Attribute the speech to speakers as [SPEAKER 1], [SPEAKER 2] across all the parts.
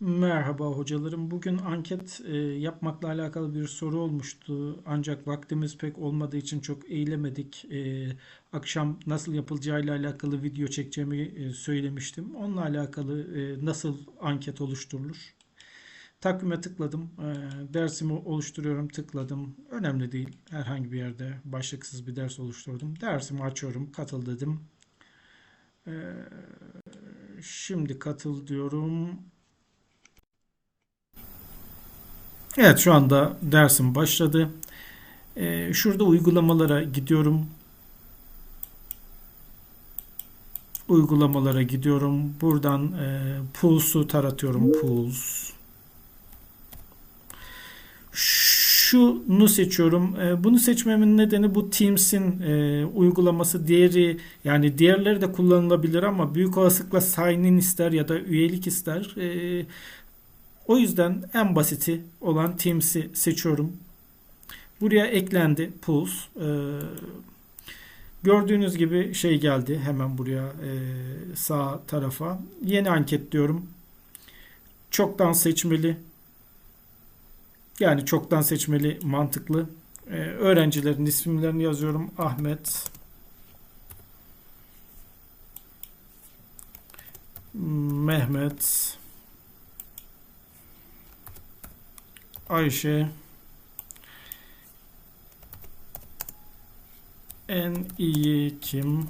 [SPEAKER 1] Merhaba hocalarım. Bugün anket e, yapmakla alakalı bir soru olmuştu. Ancak vaktimiz pek olmadığı için çok eğilemedik. E, akşam nasıl yapılacağıyla alakalı video çekeceğimi e, söylemiştim. Onunla alakalı e, nasıl anket oluşturulur? Takvime tıkladım. E, dersimi oluşturuyorum. Tıkladım. Önemli değil. Herhangi bir yerde başlıksız bir ders oluşturdum. Dersimi açıyorum. Katıl dedim. E, şimdi katıl diyorum. Evet şu anda dersim başladı. Ee, şurada uygulamalara gidiyorum. Uygulamalara gidiyorum. Buradan e, Pools'u taratıyorum. Pools. Şunu seçiyorum. E, bunu seçmemin nedeni bu Teams'in e, uygulaması. Diğeri yani diğerleri de kullanılabilir ama büyük olasılıkla sign in ister ya da üyelik ister. E, o yüzden en basiti olan Teams'i seçiyorum. Buraya eklendi Pulse. Ee, gördüğünüz gibi şey geldi hemen buraya e, sağ tarafa. Yeni anket diyorum. Çoktan seçmeli. Yani çoktan seçmeli mantıklı. Ee, öğrencilerin isimlerini yazıyorum. Ahmet, Mehmet, Ayşe en iyi kim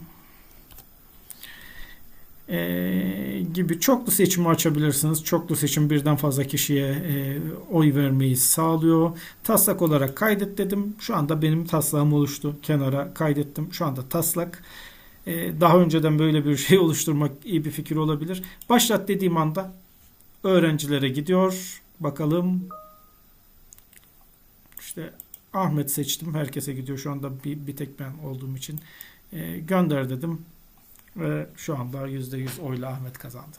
[SPEAKER 1] Ee, gibi çoklu seçimi açabilirsiniz. Çoklu seçim birden fazla kişiye e, oy vermeyi sağlıyor. Taslak olarak kaydet dedim. Şu anda benim taslağım oluştu. Kenara kaydettim. Şu anda taslak. Ee, daha önceden böyle bir şey oluşturmak iyi bir fikir olabilir. Başlat dediğim anda öğrencilere gidiyor. Bakalım işte Ahmet seçtim. Herkese gidiyor. Şu anda bir, bir tek ben olduğum için. E, gönder dedim. Ve şu anda %100 oyla Ahmet kazandı.